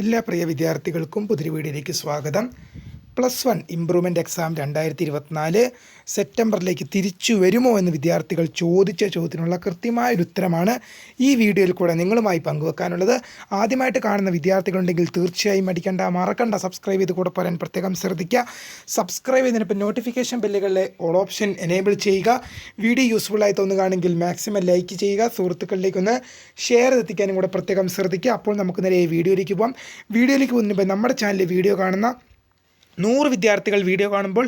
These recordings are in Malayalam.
എല്ലാ പ്രിയ വിദ്യാർത്ഥികൾക്കും പുതിയ വീഡിയോയിലേക്ക് സ്വാഗതം. പ്ലസ് വൺ ഇമ്പ്രൂവ്മെന്റ് എക്സാം രണ്ടായിരത്തി ഇരുപത്തിനാല് സെപ്റ്റംബറിലേക്ക് തിരിച്ചു വരുമോ എന്ന് വിദ്യാർത്ഥികൾ ചോദിച്ച ചോദ്യത്തിനുള്ള കൃത്യമായൊരു ഉത്തരമാണ് ഈ വീഡിയോയിൽ കൂടെ നിങ്ങളുമായി പങ്കുവെക്കാനുള്ളത്. ആദ്യമായിട്ട് കാണുന്ന വിദ്യാർത്ഥികളുണ്ടെങ്കിൽ തീർച്ചയായും അടിക്കേണ്ട മറക്കണ്ട സബ്സ്ക്രൈബ് ചെയ്ത് കൂടെ പറയാൻ പ്രത്യേകം ശ്രദ്ധിക്കുക. സബ്സ്ക്രൈബ് ചെയ്തതിനൊപ്പം നോട്ടിഫിക്കേഷൻ ബില്ലുകളിലെ ഓൾ ഓപ്ഷൻ എനേബിൾ ചെയ്യുക. വീഡിയോ യൂസ്ഫുൾ ആയി തോന്നുകയാണെങ്കിൽ മാക്സിമം ലൈക്ക് ചെയ്യുക. സുഹൃത്തുക്കളിലേക്ക് ഒന്ന് ഷെയർ എത്തിക്കാനും കൂടെ പ്രത്യേകം ശ്രദ്ധിക്കുക. അപ്പോൾ നമുക്ക് നേരെ വീഡിയോയിലേക്ക് പോകാം വീഡിയോയിലേക്ക് പോകുന്നതിന് നമ്മുടെ ചാനലിൽ വീഡിയോ കാണുന്ന നൂറ് വിദ്യാർത്ഥികൾ വീഡിയോ കാണുമ്പോൾ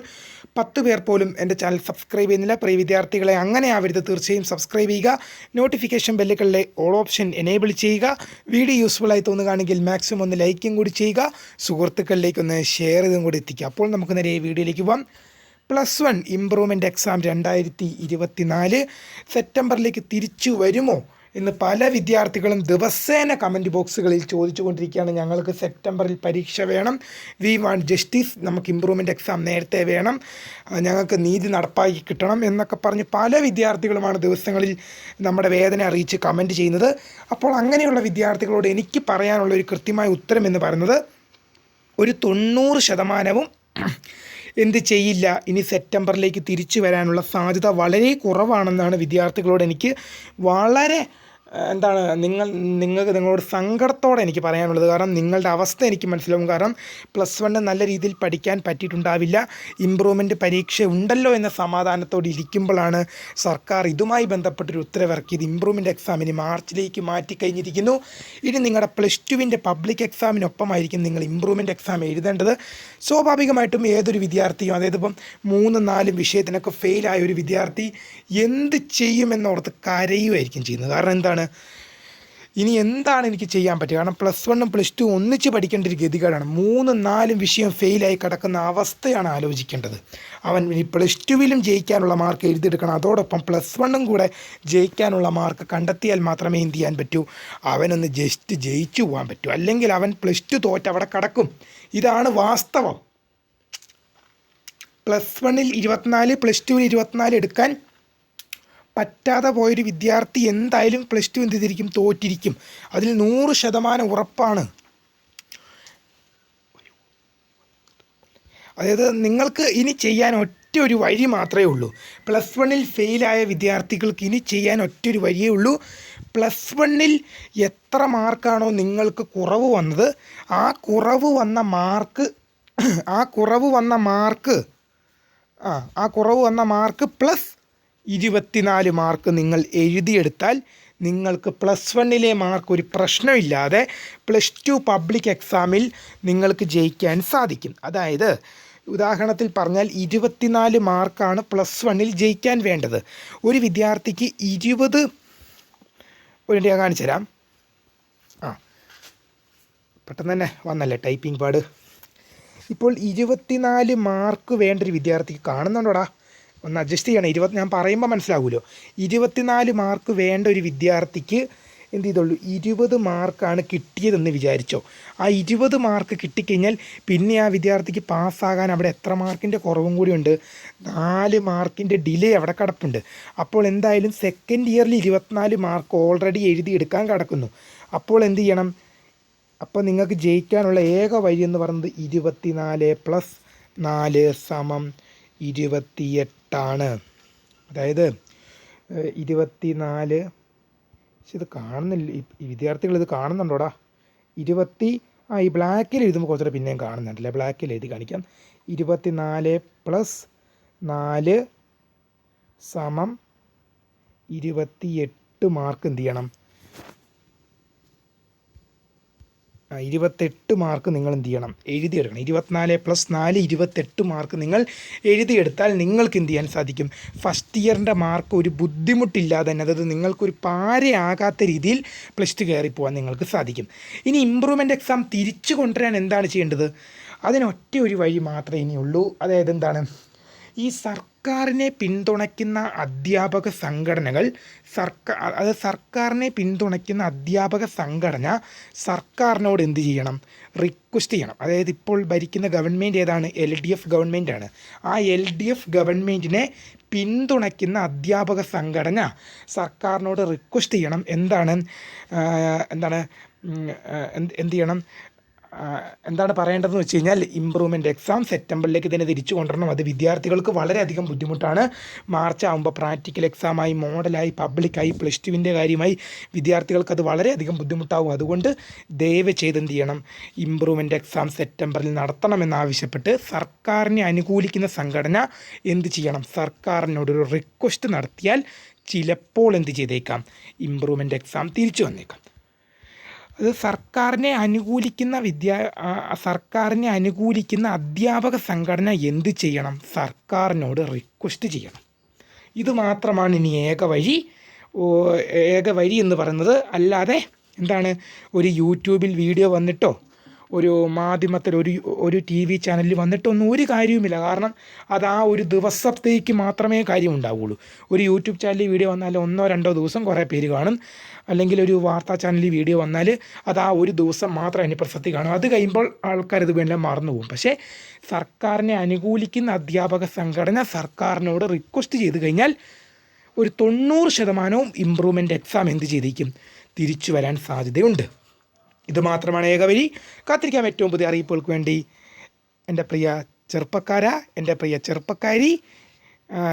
പത്ത് പേർ പോലും എന്റെ ചാനൽ സബ്സ്ക്രൈബ് ചെയ്യുന്നില്ല. പ്രിയ വിദ്യാർത്ഥികളെ അങ്ങനെ ആവരുത്. തീർച്ചയായും സബ്സ്ക്രൈബ് ചെയ്യുക. നോട്ടിഫിക്കേഷൻ ബെല്ലുകളിലെ ഓൾ ഓപ്ഷൻ എനേബിൾ ചെയ്യുക. വീഡിയോ യൂസ്ഫുൾ ആയി തോന്നുകയാണെങ്കിൽ മാക്സിമം ഒന്ന് ലൈക്കും കൂടി ചെയ്യുക. സുഹൃത്തുക്കളിലേക്ക് ഒന്ന് ഷെയർ ചെയ്തും കൂടി എത്തിക്കുക. അപ്പോൾ നമുക്ക് നേരെ വീഡിയോയിലേക്ക് പോകാം പ്ലസ് വൺ ഇമ്പ്രൂവ്മെന്റ് എക്സാം രണ്ടായിരത്തി ഇരുപത്തി നാല് സെപ്റ്റംബറിലേക്ക് തിരിച്ചു വരുമോ? എന്ന് പല വിദ്യാർത്ഥികളും ദിവസേന കമന്റ് ബോക്സുകളിൽ ചോദിച്ചുകൊണ്ടിരിക്കുകയാണ്. ഞങ്ങൾക്ക് സെപ്റ്റംബറിൽ പരീക്ഷ വേണം. വി വാണ്ട് ജസ്റ്റിസ് നമുക്ക് ഇമ്പ്രൂവ്മെന്റ് എക്സാം നേരത്തെ വേണം. ഞങ്ങൾക്ക് നീതി നടപ്പാക്കി കിട്ടണം എന്നൊക്കെ പറഞ്ഞ് പല വിദ്യാർത്ഥികളുമാണ് ദിവസങ്ങളിൽ നമ്മുടെ വേദന അറിയിച്ച് കമന്റ് ചെയ്യുന്നത്. അപ്പോൾ അങ്ങനെയുള്ള വിദ്യാർത്ഥികളോട് എനിക്ക് പറയാനുള്ള ഒരു കൃത്യമായ ഉത്തരം എന്ന് പറയുന്നത് ഒരു തൊണ്ണൂറ് ശതമാനവും എന്ത് ചെയ്യില്ല ഇനി സെപ്റ്റംബറിലേക്ക് തിരിച്ചു വരാനുള്ള സാധ്യത വളരെ കുറവാണെന്നാണ് വിദ്യാർത്ഥികളോട് എനിക്ക് വളരെ എന്താണ് നിങ്ങൾ നിങ്ങൾക്ക് നിങ്ങളോട് സങ്കടത്തോടെ എനിക്ക് പറയാനുള്ളത്. കാരണം നിങ്ങളുടെ അവസ്ഥ എനിക്ക് മനസ്സിലാവും. കാരണം പ്ലസ് വണ്ണ് നല്ല രീതിയിൽ പഠിക്കാൻ പറ്റിയിട്ടുണ്ടാവില്ല. ഇമ്പ്രൂവ്മെന്റ് പരീക്ഷ ഉണ്ടല്ലോ എന്ന സമാധാനത്തോടെ ഇരിക്കുമ്പോഴാണ് സർക്കാർ ഇതുമായി ബന്ധപ്പെട്ടൊരു ഉത്തരവിറക്കിയത്. ഇമ്പ്രൂവ്മെന്റ് എക്സാമിന് മാർച്ചിലേക്ക് മാറ്റിക്കഴിഞ്ഞിരിക്കുന്നു ഇനി നിങ്ങളുടെ പ്ലസ് ടുവിന്റെ പബ്ലിക് എക്സാമിനൊപ്പമായിരിക്കും നിങ്ങൾ ഇമ്പ്രൂവ്മെന്റ് എക്സാം എഴുതേണ്ടത്. സ്വാഭാവികമായിട്ടും ഏതൊരു വിദ്യാർത്ഥിയും അതായത് ഇപ്പം മൂന്ന് നാലും വിഷയത്തിനൊക്കെ ഫെയിലായ ഒരു വിദ്യാർത്ഥി എന്ത് ചെയ്യുമെന്നോർത്ത് കരയുമായിരിക്കും ചെയ്യുന്നത്. കാരണം എന്താണ് ഇനി എന്താണ് എനിക്ക് ചെയ്യാൻ പറ്റുക? കാരണം പ്ലസ് വണ്ണും പ്ലസ് ടു ഒന്നിച്ച് പഠിക്കേണ്ട ഒരു ഗതികേടാണ്. മൂന്നും നാലും വിഷയം ഫെയിലായി കിടക്കുന്ന അവസ്ഥയാണ് ആലോചിക്കേണ്ടത്. അവൻ ഇനി പ്ലസ് ടുവിലും ജയിക്കാനുള്ള മാർക്ക് എഴുതിയെടുക്കണം. അതോടൊപ്പം പ്ലസ് വണ്ണും കൂടെ ജയിക്കാനുള്ള മാർക്ക് കണ്ടെത്തിയാൽ മാത്രമേ എന്ത് ചെയ്യാൻ പറ്റൂ? അവനൊന്ന് ജസ്റ്റ് ജയിച്ചു പോകാൻ പറ്റൂ. അല്ലെങ്കിൽ അവൻ പ്ലസ് ടു തോറ്റ് അവിടെ കിടക്കും. ഇതാണ് വാസ്തവം. പ്ലസ് വണ്ണിൽ ഇരുപത്തിനാല് പ്ലസ് ടുവിൽ ഇരുപത്തിനാല് എടുക്കാൻ പറ്റാതെ പോയൊരു വിദ്യാർത്ഥി എന്തായാലും പ്ലസ് ടു എന്ത് ചെയ്തിരിക്കും? തോറ്റിരിക്കും. അതിൽ നൂറ് ശതമാനം ഉറപ്പാണ്. അതായത് നിങ്ങൾക്ക് ഇനി ചെയ്യാൻ ഒറ്റ ഒരു വഴി മാത്രമേ ഉള്ളൂ. പ്ലസ് വണ്ണിൽ ഫെയിലായ വിദ്യാർത്ഥികൾക്ക് ഇനി ചെയ്യാൻ ഒറ്റ ഒരു വഴിയേ ഉള്ളൂ. പ്ലസ് വണ്ണിൽ എത്ര മാർക്കാണോ നിങ്ങൾക്ക് കുറവ് വന്നത് ആ കുറവ് വന്ന മാർക്ക് ആ കുറവ് വന്ന മാർക്ക് ആ ആ കുറവ് വന്ന മാർക്ക് പ്ലസ് ഇരുപത്തിനാല് മാർക്ക് നിങ്ങൾ എഴുതിയെടുത്താൽ നിങ്ങൾക്ക് പ്ലസ് വണ്ണിലെ മാർക്ക് ഒരു പ്രശ്നമില്ലാതെ പ്ലസ് ടു പബ്ലിക് എക്സാമിൽ നിങ്ങൾക്ക് ജയിക്കാൻ സാധിക്കും. അതായത് ഉദാഹരണത്തിൽ പറഞ്ഞാൽ ഇരുപത്തിനാല് മാർക്കാണ് പ്ലസ് വണ്ണിൽ ജയിക്കാൻ വേണ്ടത്. ഒരു വിദ്യാർത്ഥിക്ക് ഇരുപത് ഒരു ഞാൻ കാണിച്ചു തരാം. ആ പെട്ടെന്ന് തന്നെ വന്നല്ലേ ടൈപ്പിംഗ് പാട്? ഇപ്പോൾ ഇരുപത്തിനാല് മാർക്ക് വേണ്ട ഒരു വിദ്യാർത്ഥിക്ക് കാണുന്നുണ്ടോടാ? ഒന്ന് അഡ്ജസ്റ്റ് ചെയ്യണം. ഇരുപത്തി ഞാൻ പറയുമ്പോൾ മനസ്സിലാവുമല്ലോ ഇരുപത്തിനാല് മാർക്ക് വേണ്ട ഒരു വിദ്യാർത്ഥിക്ക് എന്ത് ചെയ്തോളൂ ഇരുപത് മാർക്കാണ് കിട്ടിയതെന്ന് വിചാരിച്ചോ? ആ ഇരുപത് മാർക്ക് കിട്ടിക്കഴിഞ്ഞാൽ പിന്നെ ആ വിദ്യാർത്ഥിക്ക് പാസ്സാകാൻ അവിടെ എത്ര മാർക്കിന്റെ കുറവും കൂടി ഉണ്ട്? നാല് മാർക്കിന്റെ ഡിലേ അവിടെ കിടപ്പുണ്ട്. അപ്പോൾ എന്തായാലും സെക്കൻഡ് ഇയറിൽ ഇരുപത്തിനാല് മാർക്ക് ഓൾറെഡി എഴുതിയെടുക്കാൻ കിടക്കുന്നു. അപ്പോൾ എന്ത് ചെയ്യണം? അപ്പോൾ നിങ്ങൾക്ക് ജയിക്കാനുള്ള ഏക വഴി എന്ന് പറയുന്നത് ഇരുപത്തിനാല് പ്ലസ് നാല് സമം ഇരുപത്തിയെട്ടാണ്. അതായത് ഇരുപത്തിനാല് പക്ഷെ ഇത് കാണുന്നില്ല. വിദ്യാർത്ഥികൾ ഇത് കാണുന്നുണ്ടോടാ? ഇരുപത്തി ആ ഈ ബ്ലാക്കിൽ എഴുതുമ്പോൾ കുറച്ചുകൂടെ പിന്നെയും കാണുന്നുണ്ടല്ലേ? ബ്ലാക്കിൽ എഴുതി കാണിക്കാം. ഇരുപത്തിനാല് പ്ലസ് നാല് സമം ഇരുപത്തിയെട്ട് മാർക്ക് എന്ത് ചെയ്യണം ആ, ഇരുപത്തെട്ട് മാർക്ക് നിങ്ങൾ എന്ത് ചെയ്യണം? എഴുതിയെടുക്കണം. ഇരുപത്തിനാല് പ്ലസ് നാല് ഇരുപത്തെട്ട് മാർക്ക് നിങ്ങൾ എഴുതിയെടുത്താൽ നിങ്ങൾക്ക് എന്ത് ചെയ്യാൻ സാധിക്കും? ഫസ്റ്റ് ഇയറിന്റെ മാർക്ക് ഒരു ബുദ്ധിമുട്ടില്ലാതെ തന്നെ അതായത് നിങ്ങൾക്കൊരു പാരയാകാത്ത രീതിയിൽ പ്ലസ് ടു കയറി പോകാൻ നിങ്ങൾക്ക് സാധിക്കും. ഇനി ഇമ്പ്രൂവ്മെന്റ് എക്സാം തിരിച്ചു കൊണ്ടുവരാൻ എന്താണ് ചെയ്യേണ്ടത്? അതിനൊറ്റ ഒരു വഴി മാത്രമേ ഇനിയുള്ളൂ. അതായത് എന്താണ്? ഈ സർക്കാരിനെ പിന്തുണയ്ക്കുന്ന അധ്യാപക സംഘടനകൾ സർക്കാർ അത് സർക്കാരിനെ പിന്തുണയ്ക്കുന്ന അധ്യാപക സംഘടന സർക്കാരിനോട് എന്ത് ചെയ്യണം? റിക്വസ്റ്റ് ചെയ്യണം. അതായത് ഇപ്പോൾ ഭരിക്കുന്ന ഗവൺമെന്റ് ഏതാണ്? എൽ ഡി എഫ് ഗവൺമെന്റാണ് ആ എൽ ഡി എഫ് ഗവൺമെന്റിനെ പിന്തുണയ്ക്കുന്ന അധ്യാപക സംഘടന സർക്കാരിനോട് റിക്വസ്റ്റ് ചെയ്യണം. എന്താണ്? എന്താണ്? എന്ത് ചെയ്യണം? എന്താണ് പറയേണ്ടതെന്ന് വെച്ച് കഴിഞ്ഞാൽ ഇമ്പ്രൂവ്മെന്റ് എക്സാം സെപ്റ്റംബറിലേക്ക് തന്നെ തിരിച്ചു കൊണ്ടുവരണം. അത് വിദ്യാർത്ഥികൾക്ക് വളരെയധികം ബുദ്ധിമുട്ടാണ്. മാർച്ച് ആകുമ്പോൾ പ്രാക്ടിക്കൽ എക്സാമായി മോഡലായി പബ്ലിക്കായി പ്ലസ് ടുവിന്റെ കാര്യമായി വിദ്യാർത്ഥികൾക്ക് അത് വളരെയധികം ബുദ്ധിമുട്ടാവും. അതുകൊണ്ട് ദയവ് ചെയ്ത് എന്ത് ചെയ്യണം? ഇമ്പ്രൂവ്മെന്റ് എക്സാം സെപ്റ്റംബറിൽ നടത്തണമെന്നാവശ്യപ്പെട്ട് സർക്കാരിനെ അനുകൂലിക്കുന്ന സംഘടന എന്ത് ചെയ്യണം? സർക്കാരിനോടൊരു റിക്വസ്റ്റ് നടത്തിയാൽ ചിലപ്പോൾ എന്ത് ചെയ്തേക്കാം? ഇമ്പ്രൂവ്മെന്റ് എക്സാം തിരിച്ചു വന്നേക്കാം. അത് സർക്കാരിനെ അനുകൂലിക്കുന്ന വിദ്യാ സർക്കാരിനെ അനുകൂലിക്കുന്ന അധ്യാപക സംഘടന എന്ത് ചെയ്യണം? സർക്കാരിനോട് റിക്വസ്റ്റ് ചെയ്യണം. ഇത് മാത്രമാണ് ഇനി ഏക വഴി. ഏക വഴി എന്ന് പറയുന്നത് അല്ലാതെ എന്താണ്? ഒരു യൂട്യൂബിൽ വീഡിയോ വന്നിട്ടോ ഒരു മാധ്യമത്തിൽ ഒരു ഒരു ടി വി ചാനലിൽ വന്നിട്ടൊന്നും ഒരു കാര്യവുമില്ല. കാരണം അത് ആ ഒരു ദിവസത്തേക്ക് മാത്രമേ കാര്യം ഉണ്ടാവുകയുള്ളൂ ഒരു യൂട്യൂബ് ചാനലിൽ വീഡിയോ വന്നാൽ ഒന്നോ രണ്ടോ ദിവസം കുറേ പേര് കാണും. അല്ലെങ്കിൽ ഒരു വാർത്താ ചാനലിൽ വീഡിയോ വന്നാൽ അത് ആ ഒരു ദിവസം മാത്രം അതിന് പ്രസക്തി കാണും. അത് കഴിയുമ്പോൾ ആൾക്കാർ ഇത് വേണ്ട മറന്നു പോകും. പക്ഷേ സർക്കാരിനെ അനുകൂലിക്കുന്ന അധ്യാപക സംഘടന സർക്കാരിനോട് റിക്വസ്റ്റ് ചെയ്ത് കഴിഞ്ഞാൽ ഒരു തൊണ്ണൂറ് ശതമാനവും ഇമ്പ്രൂവ്മെന്റ് എക്സാം എന്ത് ചെയ്തിരിക്കും തിരിച്ചു വരാൻ സാധ്യതയുണ്ട്. ഇത് മാത്രമാണ് ഏകവരി. കാത്തിരിക്കാം ഏറ്റവും പുതിയ അറിയിപ്പുകൾക്ക് വേണ്ടി. എന്റെ പ്രിയ ചെറുപ്പക്കാര എന്റെ പ്രിയ ചെറുപ്പക്കാരി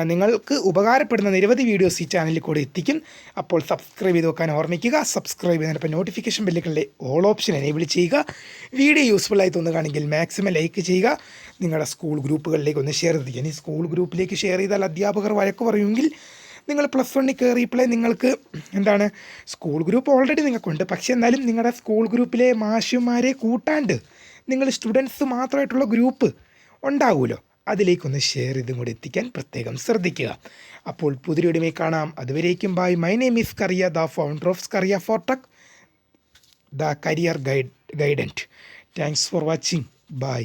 നിങ്ങൾക്ക് ഉപകാരപ്പെടുന്ന നിരവധി വീഡിയോസ് ഈ ചാനലിൽ കൂടെ എത്തിക്കും. അപ്പോൾ സബ്സ്ക്രൈബ് ചെയ്ത് വെക്കാൻ ഓർമ്മിക്കുക. സബ്സ്ക്രൈബ് ചെയ്തപ്പോൾ നോട്ടിഫിക്കേഷൻ ബെല്ലുകളിലെ ഓൾ ഓപ്ഷൻ എനേബിൾ ചെയ്യുക. വീഡിയോ യൂസ്ഫുൾ ആയി തോന്നുകയാണെങ്കിൽ മാക്സിമം ലൈക്ക് ചെയ്യുക. നിങ്ങളുടെ സ്കൂൾ ഗ്രൂപ്പുകളിലേക്ക് ഒന്ന് ഷെയർ ചെയ്തിരിക്കുക. ഇനി സ്കൂൾ ഗ്രൂപ്പിലേക്ക് ഷെയർ ചെയ്താൽ അധ്യാപകർ വഴക്ക് പറയുമെങ്കിൽ നിങ്ങൾ പ്ലസ് വണ്ണിൽ കയറിയപ്പോഴേ നിങ്ങൾക്ക് എന്താണ് സ്കൂൾ ഗ്രൂപ്പ് ഓൾറെഡി നിങ്ങൾക്കുണ്ട്. പക്ഷേ എന്നാലും നിങ്ങളുടെ സ്കൂൾ ഗ്രൂപ്പിലെ മാഷുമാരെ കൂട്ടാണ്ട് നിങ്ങൾ സ്റ്റുഡൻസ് മാത്രമായിട്ടുള്ള ഗ്രൂപ്പ് ഉണ്ടാവുമല്ലോ. അതിലേക്കൊന്ന് ഷെയർ ചെയ്തും കൂടി എത്തിക്കാൻ പ്രത്യേകം ശ്രദ്ധിക്കുക. അപ്പോൾ പുതിയൊരുമേ കാണാം. അതുവരേക്കും bye my name is Kariya the founder of Kariya Fortech the career guide guidance thanks for watching bye